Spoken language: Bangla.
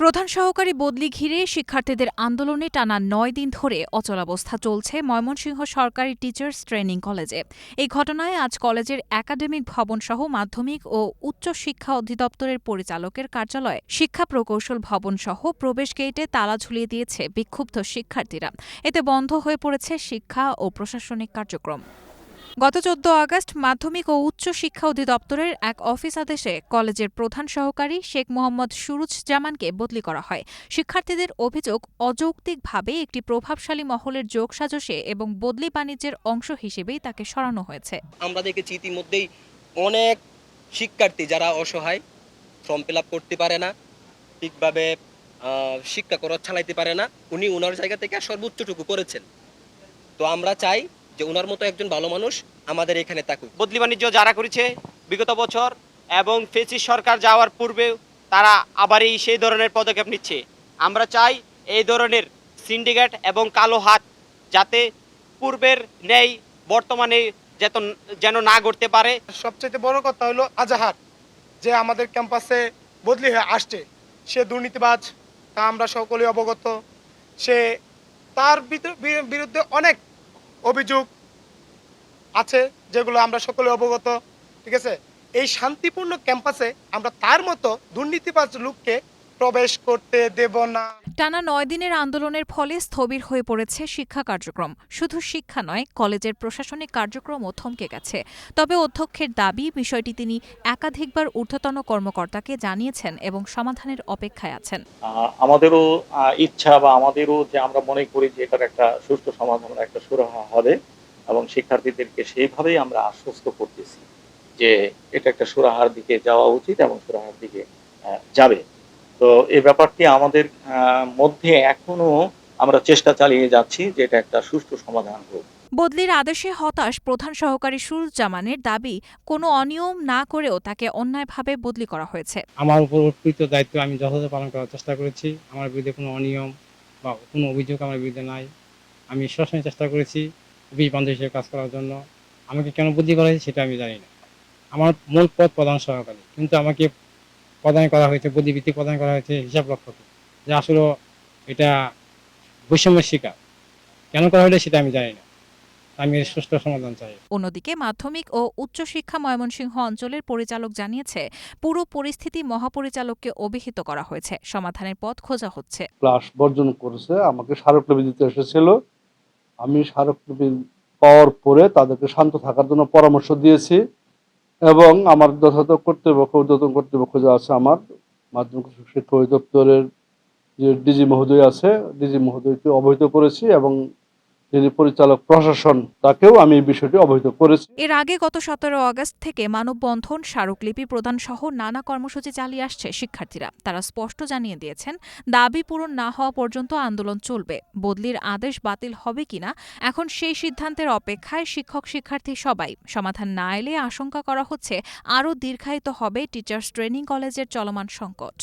প্রধান সহকারী বদলি ঘিরে শিক্ষার্থীদের আন্দোলনে টানা নয় দিন ধরে অচলাবস্থা চলছে ময়মনসিংহ সরকারি টিচার্স ট্রেনিং কলেজে। এই ঘটনায় আজ কলেজের একাডেমিক ভবন সহ মাধ্যমিক ও উচ্চ শিক্ষা অধিদপ্তরের পরিচালকের কার্যালয়ে শিক্ষা প্রকৌশল ভবন সহ প্রবেশ গেটে তালা ঝুলিয়ে দিয়েছে বিক্ষুব্ধ শিক্ষার্থীরা। এতে বন্ধ হয়ে পড়েছে শিক্ষা ও প্রশাসনিক কার্যক্রম। গত চোদ্দ আগস্ট মাধ্যমিক ও উচ্চ শিক্ষা অধিদপ্তরের এক অফিস আদেশে কলেজের প্রধান সহকারী শেখ মোহাম্মদ সুরুজ জামানকে বদলি করা হয়। শিক্ষার্থীদের অভিযোগ, অযৌক্তিকভাবে একটি প্রভাবশালী মহলের যোগসাজশে এবং বদলি বাণিজ্যের অংশ হিসেবেই তাকে সরানো হয়েছে। আমরা দেখেছি ইতিমধ্যেই অনেক শিক্ষার্থী যারা অসহায়, ফর্ম ফিল করতে পারে না, ঠিকভাবে শিক্ষা খরচ চালাইতে পারে না, উনি ওনার জায়গা থেকে সর্বোচ্চটুকু করেছেন। তো আমরা চাই যে ওনার মতো একজন ভালো মানুষ আমাদের এখানে থাকুক। বদলি বাণিজ্য যারা করেছে বিগত বছর এবং ফেসি সরকার যাওয়ার পূর্বে তারা আবারই সেই ধরনের পদক্ষেপ নিচ্ছে। আমরা চাই এই ধরনের সিন্ডিকেট এবং কালো হাত যাতে পূর্বের ন্যায় বর্তমানে যেত যেন না করতে পারে। সবচেয়ে বড় কথা হলো আজাহার যে আমাদের ক্যাম্পাসে বদলি হয়ে আসছে। সে দুর্নীতিবাজ তা আমরা সকলেই অবগত। সে তার বিরুদ্ধে অনেক অভিযোগ আছে যেগুলো আমরা সকলে অবগত, ঠিক আছে? এই শান্তিপূর্ণ ক্যাম্পাসে আমরা তার মতো দুর্নীতিবাজ লোককে প্রবেশ করতে দেব না। টানা নয় দিনের আন্দোলনের ফলে স্থবির হয়ে পড়েছে শিক্ষা কার্যক্রম। শুধু শিক্ষা নয় কলেজের প্রশাসনিক কার্যক্রমও থমকে গেছে। তবে অধ্যক্ষের দাবি বিষয়টি তিনি একাধিকবার ঊর্ধ্বতন কর্মকর্তাকে জানিয়েছেন এবং সমাধানের অপেক্ষায় আছেন। আহ, আমাদেরও ইচ্ছা বা আমাদেরও যে আমরা মনে করি যে এটার একটা সুষ্ঠু সমাধান একটা সুরাহা হবে এবং শিক্ষার্থীদেরকে সেইভাবেই আমরা আশ্বস্ত করতেছি যে এটা একটা সুরাহার দিকে যাওয়া উচিত এবং সুরাহার দিকে আহ, যাবে। তো এই ব্যাপারটি আমাদের মধ্যে এখনও আমরা চেষ্টা চালিয়ে যাচ্ছি যে এটা একটা সুষ্ঠু সমাধান হোক। বদলির আদেশে হতাশ প্রধান সহকারী সুরুজ্জামানের দাবি কোনো অনিয়ম না করেও তাকে অন্যায়ভাবে বদলি করা হয়েছে। আমার উপর অর্পিত দায়িত্ব আমি যথাযথ পালন করার চেষ্টা করেছি। আমার বিরুদ্ধে কোনো অনিয়ম বা কোনো অভিযোগ আমার বিরুদ্ধে নাই। আমি সবসময় চেষ্টা করেছি অফিস বান্ধব হিসেবে কাজ করার জন্য। আমাকে কেন বুদ্ধি করা হয়েছে সেটা আমি জানি না। আমার মূল পদ প্রধান সহকারী। কিন্তু আমাকে প্রদান করা হয়েছে বুদ্ধিবৃত্তি প্রদান করা হয়েছে হিসাব রক্ষকে। যে আসলে এটা বৈষম্যের শিকার। কেন করা হলে সেটা আমি জানি না। আমি সুষ্ঠু সমাধান চাই। অন্যদিকে মাধ্যমিক ও উচ্চশিক্ষা ময়মনসিংহ অঞ্চলের পরিচালক জানিয়েছে পুরো পরিস্থিতি মহাপরিচালককে অভিহিত করা হয়েছে। সমাধানের পথ খোঁজা হচ্ছে। ক্লাস বর্জন করেছে আমাকে স্মারকলিপি দিতে এসেছিল। আমি স্মারকলিপি পাওয়ার পরে তাদেরকে শান্ত থাকার জন্য পরামর্শ দিয়েছি। এবং আমার যথাযথ কর্তৃপক্ষ, ঊর্ধ্বতন কর্তৃপক্ষ যা আছে আমার মাধ্যমিক শিক্ষা অধিদপ্তরের যে ডিজি মহোদয় আছে, ডিজি মহোদয়কে অবহিত করেছি এবং যিনি পরিচালক প্রশাসন, তাকেও আমি এই বিষয়টি অবহিত করেছি। এর আগে গত সতেরো আগস্ট থেকে মানববন্ধন, স্মারকলিপি প্রদান সহ নানা কর্মসূচি চালিয়ে আসছে শিক্ষার্থীরা। তারা স্পষ্ট জানিয়ে দিয়েছেন, দাবি পূরণ না হওয়া পর্যন্ত আন্দোলন চলবে। বদলির আদেশ বাতিল হবে কিনা, এখন সেই সিদ্ধান্তের অপেক্ষায় শিক্ষক শিক্ষার্থী সবাই। সমাধান না এলে আশঙ্কা করা হচ্ছে, আরও দীর্ঘায়িত হবে টিচার্স ট্রেনিং কলেজের চলমান সংকট।